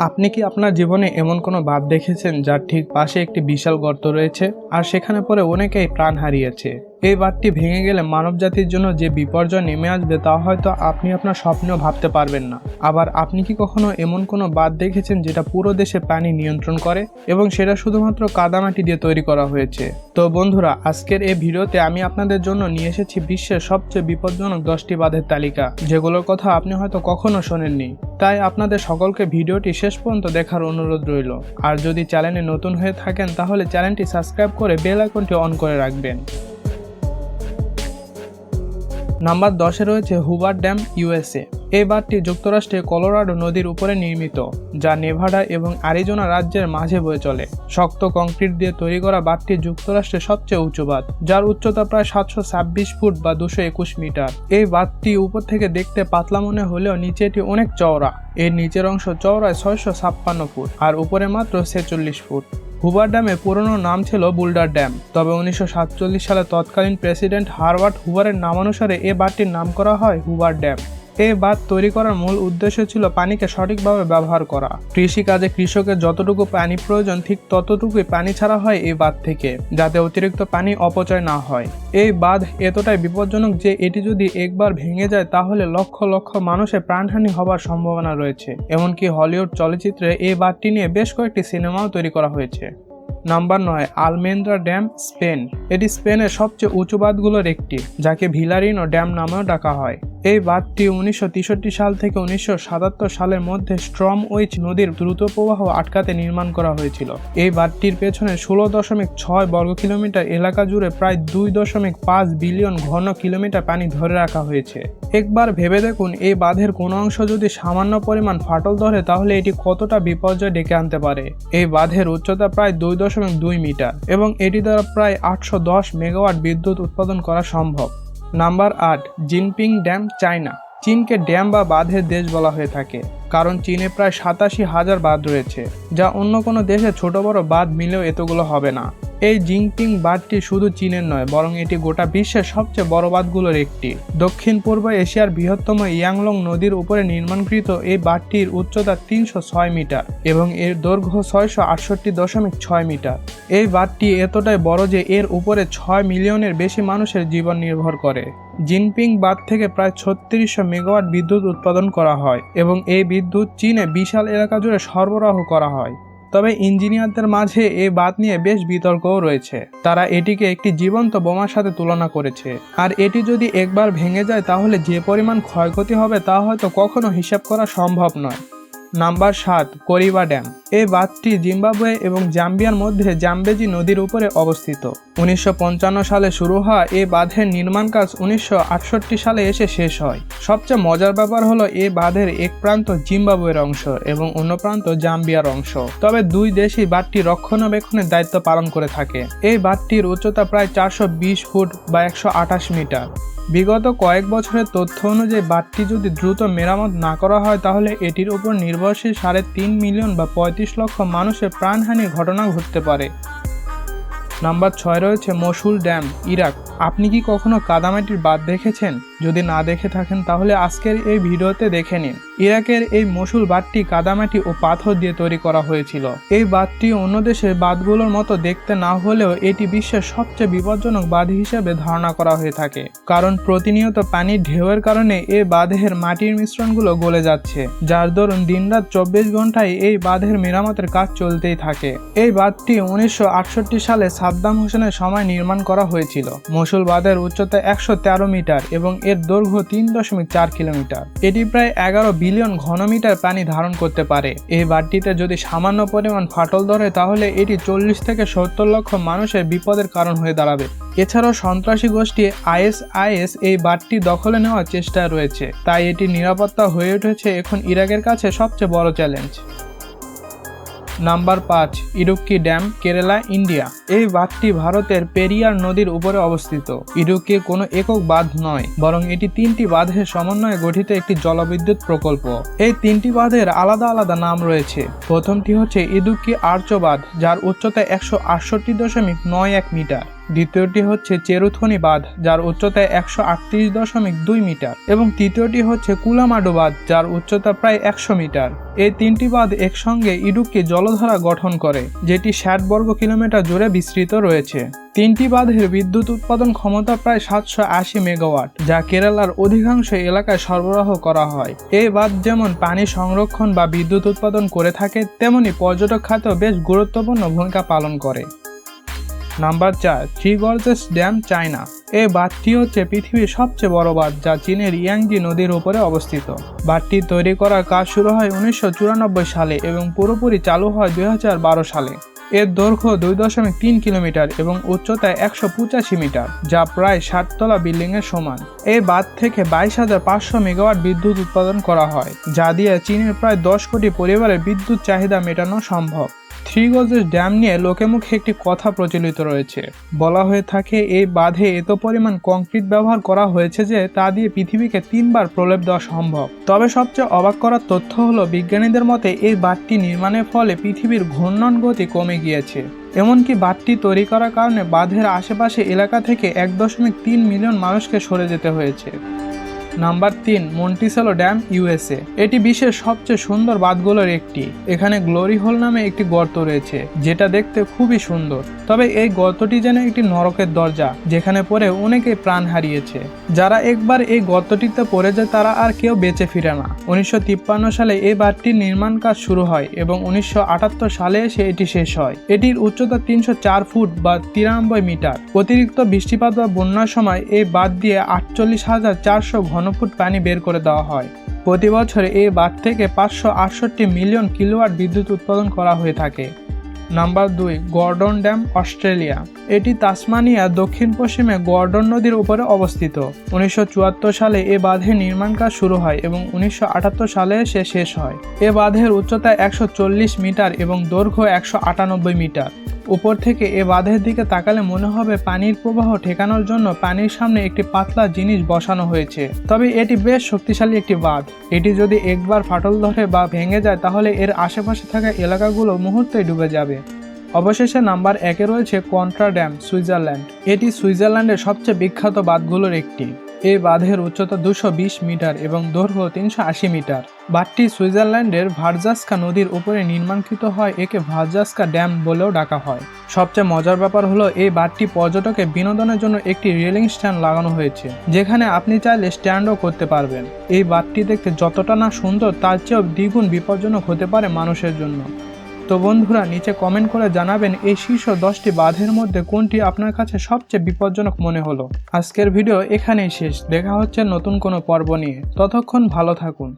আপনি কি আপনার জীবনে এমন কোনো বাঁধ দেখেছেন যার ঠিক পাশে একটি বিশাল গর্ত রয়েছে আর সেখানে পরে অনেকেই প্রাণ হারিয়েছে? এই বাঁধটি ভেঙে গেলে মানবজাতির জন্য যে বিপর্যয় নেমে আসবে তা হয়তো আপনি আপনার স্বপ্নেও ভাবতে পারবেন না। আবার আপনি কি কখনো এমন কোনো বাঁধ দেখেছেন যেটা পুরো দেশে পানি নিয়ন্ত্রণ করে এবং সেটা শুধুমাত্র কাদামাটি দিয়ে তৈরি করা হয়েছে? তো বন্ধুরা, আজকের এই ভিডিওতে আমি আপনাদের জন্য নিয়ে এসেছি বিশ্বের সবচেয়ে বিপজ্জনক দশটি বাঁধের তালিকা, যেগুলোর কথা আপনি হয়তো কখনো শোনেননি। তাই আপনাদের সকলকে ভিডিওটি শেষ পর্যন্ত দেখার অনুরোধ রইল। আর যদি চ্যানেলে নতুন হয়ে থাকেন, তাহলে চ্যানেলটি সাবস্ক্রাইব করে বেল আইকনটি অন করে রাখবেন। নাম্বার দশে রয়েছে হুবার ড্যাম ইউএসএ। এই বাঁধটি যুক্তরাষ্ট্রে কলোরাডো নদীর উপরে নির্মিত, যা নেভাডা এবং আরিজোনা রাজ্যের মাঝে বয়ে চলে। শক্ত কংক্রিট দিয়ে তৈরি করা বাঁধটি যুক্তরাষ্ট্রের সবচেয়ে উঁচু বাঁধ, যার উচ্চতা প্রায় সাতশো ছাব্বিশ ফুট বা দুশো একুশ মিটার। এই বাঁধটি উপর থেকে দেখতে পাতলা মনে হলেও নিচে এটি অনেক চওড়া। এর নিচের অংশ চওড়ায় ছয়শো ছাপ্পান্ন ফুট আর উপরে মাত্র ছেচল্লিশ ফুট। হুবার ড্যামের পুরনো নাম ছিল বুলডার ড্যাম। তবে উনিশশো সাতচল্লিশ সালে তৎকালীন প্রেসিডেন্ট হারওয়ার্ড হুবারের নামানুসারে এ বাঁধটির নাম করা হয় হুবার ড্যাম। এই বাঁধ তৈরি করার মূল উদ্দেশ্য ছিল পানিকে সঠিকভাবে ব্যবহার করা। কৃষিকাজে কৃষকের যতটুকু পানি প্রয়োজন, ঠিক ততটুকুই পানি ছাড়া হয় এই বাঁধ থেকে, যাতে অতিরিক্ত পানি অপচয় না হয়। এই বাঁধ এতটাই বিপজ্জনক যে এটি যদি একবার ভেঙে যায়, তাহলে লক্ষ লক্ষ মানুষের প্রাণহানি হবার সম্ভাবনা রয়েছে। এমনকি হলিউড চলচ্চিত্রে এই বাঁধটি নিয়ে বেশ কয়েকটি সিনেমাও তৈরি করা হয়েছে। নাম্বার নয়, আলমেন্দ্রা ড্যাম, স্পেন। এটি স্পেনের সবচেয়ে উঁচু বাঁধগুলোর একটি, যাকে ভিলারিনো ড্যাম নামেও ডাকা হয়। এই বাঁধটি উনিশশো তেষট্টি সাল থেকে উনিশশো সাতাত্তর সালের মধ্যে স্ট্রম ওইচ নদীর দ্রুত প্রবাহ আটকাতে নির্মাণ করা হয়েছিল। এই বাঁধটির পেছনে ষোলো দশমিক ছয় বর্গ কিলোমিটার এলাকা জুড়ে প্রায় দুই দশমিক পাঁচ বিলিয়ন ঘন কিলোমিটার পানি ধরে রাখা হয়েছে। একবার ভেবে দেখুন, এই বাঁধের কোনো অংশ যদি সামান্য পরিমাণ ফাটল ধরে, তাহলে এটি কতটা বিপর্যয় ডেকে আনতে পারে? এই বাঁধের উচ্চতা প্রায় দুই দশমিক দুই মিটার এবং এটি দ্বারা প্রায় আটশো দশ মেগাওয়াট বিদ্যুৎ উৎপাদন করা সম্ভব। নাম্বার আট, জিনপিং ড্যাম চায়না। চীনকে ড্যাম বা বাঁধের দেশ বলা হয়ে থাকে, কারণ চীনে প্রায় সাতাশি হাজার বাঁধ রয়েছে, যা অন্য কোনো দেশে ছোট বড় বাঁধ মিলেও এতগুলো হবে না। এই জিংপিং বাঁধটি শুধু চীনের নয়, বরং এটি গোটা বিশ্বের সবচেয়ে বড় বাঁধগুলোর একটি। দক্ষিণ পূর্ব এশিয়ার বৃহত্তম ইয়াংলং নদীর উপরে নির্মাণকৃত এই বাঁধটির উচ্চতা তিনশো ছয় মিটার এবং এর দৈর্ঘ্য ছয়শো আটষট্টি দশমিক ছয় মিটার। এই বাঁধটি এতটাই বড় যে এর উপরে ছয় মিলিয়নের বেশি মানুষের জীবন নির্ভর করে। জিনপিং বাঁধ থেকে প্রায় ছত্রিশশো মেগাওয়াট বিদ্যুৎ উৎপাদন করা হয় এবং এই বিদ্যুৎ চীনে বিশাল এলাকা জুড়ে সরবরাহ করা হয়। তবে ইঞ্জিনিয়ারদের মাঝে এই বাদ নিয়ে বেশ বিতর্কও রয়েছে। তারা এটিকে একটি জীবন্ত বোমার সাথে তুলনা করেছে। আর এটি যদি একবার ভেঙে যায়, তাহলে যে পরিমাণ ক্ষয়ক্ষতি হবে তা হয়তো কখনো হিসাব করা সম্ভব নয়। নাম্বার সাত, করিবা ড্যাম। এই বাঁধটি জিম্বাবুয়ে এবং জাম্বিয়ার মধ্যে জাম্বেজি নদীর উপরে অবস্থিত। উনিশশো পঞ্চান্ন সালে শুরু হওয়া এই বাঁধের নির্মাণ কাজ উনিশশো আটষট্টি সালে এসে শেষ হয়। সবচেয়ে মজার ব্যাপার হলো এই বাঁধের এক প্রান্ত জিম্বাবুয়ের অংশ এবং অন্য প্রান্ত জাম্বিয়ার অংশ। তবে দুই দেশই বাঁধটি রক্ষণাবেক্ষণের দায়িত্ব পালন করে থাকে। এই বাঁধটির উচ্চতা প্রায় চারশো বিশ ফুট বা একশো আটাশ মিটার। বিগত কয়েক বছরের তথ্য অনুযায়ী বাঁধটি যদি দ্রুত মেরামত না করা হয়, তাহলে এটির উপর নির্ভরশীল সাড়ে তিন মিলিয়ন বা পঁয়ত্রিশ লক্ষ মানুষের প্রাণহানির ঘটনা ঘটতে পারে। নাম্বার ছয় রয়েছে মসুল ড্যাম, ইরাক। আপনি কি কখনো কাদামাটির বাঁধ দেখেছেন? যদি না দেখে থাকেন, তাহলে আজকের এই ভিডিওতে দেখে নিন। ইরাকের এই মসুল বাঁধটি কাদামাটি ও পাথর দিয়ে তৈরি করা হয়েছিল। এই বাঁধটি অন্য দেশের বাঁধগুলোর মতো দেখতে না হলেও এটি বিশ্বের সবচেয়ে বিপজ্জনক বাঁধ হিসেবে ধারণা করা হয়ে থাকে। কারণ প্রতিনিয়ত পানির ঢেউয়ের কারণে এই বাঁধের মাটির মিশ্রণগুলো গলে যাচ্ছে, যার দরুন দিনরাত চব্বিশ ঘন্টায় এই বাঁধের মেরামতের কাজ চলতেই থাকে। এই বাঁধটি উনিশশো আটষট্টি সালে সাদ্দাম হোসেনের সময় নির্মাণ করা হয়েছিল। মসুল বাঁধের উচ্চতা একশো তেরো মিটার এবং এর দৈর্ঘ্য তিন দশমিক চার কিলোমিটার। এটি প্রায় এগারো বিলিয়ন ঘনমিটার পানি ধারণ করতে পারে। এই বাঁধটিতে যদি সামান্য পরিমাণ ফাটল ধরে, তাহলে এটি চল্লিশ থেকে সত্তর লক্ষ মানুষের বিপদের কারণ হয়ে দাঁড়াবে। এছাড়াও সন্ত্রাসী গোষ্ঠী আইএসআইএস এই বাঁধটি দখলে নেওয়ার চেষ্টা রয়েছে। তাই এটি নিরাপত্তা হয়ে উঠেছে এখন ইরাকের কাছে সবচেয়ে বড় চ্যালেঞ্জ। নাম্বার পাঁচ, ইডুক্কি ড্যাম, কেরালা, ইন্ডিয়া। এই বাঁধটি ভারতের পেরিয়ার নদীর উপরে অবস্থিত। ইডুক্কি কোনো একক বাঁধ নয়, বরং এটি তিনটি বাঁধের সমন্বয়ে গঠিত একটি জলবিদ্যুৎ প্রকল্প। এই তিনটি বাঁধের আলাদা আলাদা নাম রয়েছে। প্রথমটি হচ্ছে ইদুক্কি আর্চ বাঁধ যার উচ্চতা একশো আটষট্টি দশমিক নয় এক মিটার। দ্বিতীয়টি হচ্ছে চেরুথনি বাঁধ যার উচ্চতা একশো আটত্রিশ দশমিক দুই মিটার, এবং তৃতীয়টি হচ্ছে কুলামাডু বাঁধ যার উচ্চতা প্রায় একশো মিটার। এই তিনটি বাঁধ একসঙ্গে ইডুক্কি জলধারা গঠন করে, যেটি ষাট বর্গ কিলোমিটার জুড়ে বিস্তৃত রয়েছে। তিনটি বাঁধের বিদ্যুৎ উৎপাদন ক্ষমতা প্রায় সাতশো আশি মেগাওয়াট, যা কেরালার অধিকাংশ এলাকায় সরবরাহ করা হয়। এই বাঁধ যেমন পানি সংরক্ষণ বা বিদ্যুৎ উৎপাদন করে থাকে, তেমনি পর্যটক খাতেও বেশ গুরুত্বপূর্ণ ভূমিকা পালন করে। নাম্বার চার থ্রি গর্জেস ড্যাম চায়না। এই বাঁধটি হচ্ছে পৃথিবীর সবচেয়ে বড় বাঁধ যা চীনের ইয়াংজি নদীর উপরে অবস্থিত। বাঁধটি তৈরি করার কাজ শুরু হয় উনিশশো চুরানব্বই সালে এবং পুরোপুরি চালু হয় দুই হাজার বারো সালে। এর দৈর্ঘ্য দুই দশমিক তিন কিলোমিটার এবং উচ্চতায় একশো পঁচাশি মিটার, যা প্রায় ষাটতলা বিল্ডিংয়ের সমান। এই বাঁধ থেকে বাইশ হাজার পাঁচশো মেগাওয়াট বিদ্যুৎ উৎপাদন করা হয়, যা দিয়ে চীনের প্রায় দশ কোটি পরিবারের বিদ্যুৎ চাহিদা মেটানো সম্ভব। থ্রি গজের ড্যাম নিয়ে লোকে মুখে একটি কথা প্রচলিত রয়েছে। বলা হয়ে থাকে এই বাঁধে এত পরিমাণ কংক্রিট ব্যবহার করা হয়েছে যে তা দিয়ে পৃথিবীকে তিনবার প্রলেপ দেওয়া সম্ভব। তবে সবচেয়ে অবাক করার তথ্য হলো, বিজ্ঞানীদের মতে এই বাঁধটি নির্মাণের ফলে পৃথিবীর ঘূর্ণন গতি কমে গিয়েছে। এমনকি বাঁধটি তৈরি করার কারণে বাঁধের আশেপাশে এলাকা থেকে এক দশমিক তিন মিলিয়ন মানুষকে সরে যেতে হয়েছে। নাম্বার তিন, মন্টিসেলো ড্যাম, ইউএসএ। এটি বিশ্বের সবচেয়ে সুন্দর বাঁধগুলোর একটি। এখানে গ্লোরি হোল নামে একটি গর্ত রয়েছে, যেটা দেখতে খুবই সুন্দর। তবে এই গর্তটি যেন একটি নরকের দরজা, যেখানে পড়ে অনেকে প্রাণ হারিয়েছে। যারা একবার এই গর্তটিতে পড়ে যায়, তারা আর কেউ বেঁচে ফিরে না। উনিশশো তিপ্পান্ন সালে এই বাঁধটির নির্মাণ কাজ শুরু হয় এবং উনিশশো আটাত্তর সালে এসে এটি শেষ হয়। এটির উচ্চতা তিনশো চার ফুট বা তিরানব্বই মিটার। অতিরিক্ত বৃষ্টিপাত বা বন্যার সময় এই বাঁধ দিয়ে আটচল্লিশ হাজার চারশো ঘনফুট পানি বের করে দেওয়া হয়। প্রতি বছর এই বাঁধ থেকে পাঁচশো আটষট্টি মিলিয়ন কিলোওয়াট বিদ্যুৎ উৎপাদন করা হয়ে থাকে। নাম্বার দুই, গর্ডন ড্যাম, অস্ট্রেলিয়া। এটি তাসমানিয়া, দক্ষিণ পশ্চিমে গর্ডন নদীর উপরে অবস্থিত। উনিশশো চুয়াত্তর সালে এ বাঁধের নির্মাণ কাজ শুরু হয় এবং উনিশশো আটাত্তর সালে সে শেষ হয়। এ বাঁধের উচ্চতা একশো চল্লিশ মিটার এবং দৈর্ঘ্য একশো আটানব্বই মিটার। উপর থেকে এ বাঁধের দিকে তাকালে মনে হবে পানির প্রবাহ ঠেকানোর জন্য পানির সামনে একটি পাতলা জিনিস বসানো হয়েছে। তবে এটি বেশ শক্তিশালী একটি বাঁধ। এটি যদি একবার ফাটল ধরে বা ভেঙে যায়, তাহলে এর আশেপাশে থাকা এলাকাগুলো মুহূর্তে ডুবে যাবে। অবশেষে নাম্বার একে রয়েছে কন্ট্রা ড্যাম, সুইজারল্যান্ড। এটি সুইজারল্যান্ডের সবচেয়ে বিখ্যাত বাঁধগুলোর একটি। এই বাঁধের উচ্চতা দুশো মিটার এবং দৈর্ঘ্য তিনশো আশি মিটার। বাঁধটি সুইজারল্যান্ডের ভার্জাস্কা নদীর উপরে নির্মাণকৃত হয়, একে ভার্জাস্কা ড্যাম বলেও ডাকা হয়। সবচেয়ে মজার ব্যাপার হলো, এই বাঁধটি পর্যটকের বিনোদনের জন্য একটি রেলিং স্ট্যান্ড লাগানো হয়েছে, যেখানে আপনি চাইলে স্ট্যান্ডও করতে পারবেন। এই বাঁধটি দেখতে যতটা না সুন্দর, তার চেয়েও দ্বিগুণ বিপজ্জনক হতে পারে মানুষের জন্য। তো বন্ধুরা, নিচে কমেন্ট করে জানাবেন এই শীর্ষ দশটি বাঁধের মধ্যে কোনটি আপনার কাছে সবচেয়ে বিপজ্জনক মনে হলো। আজকের ভিডিও এখানেই শেষ। দেখা হচ্ছে নতুন কোনো পর্ব নিয়ে। ততক্ষণ ভালো থাকুন।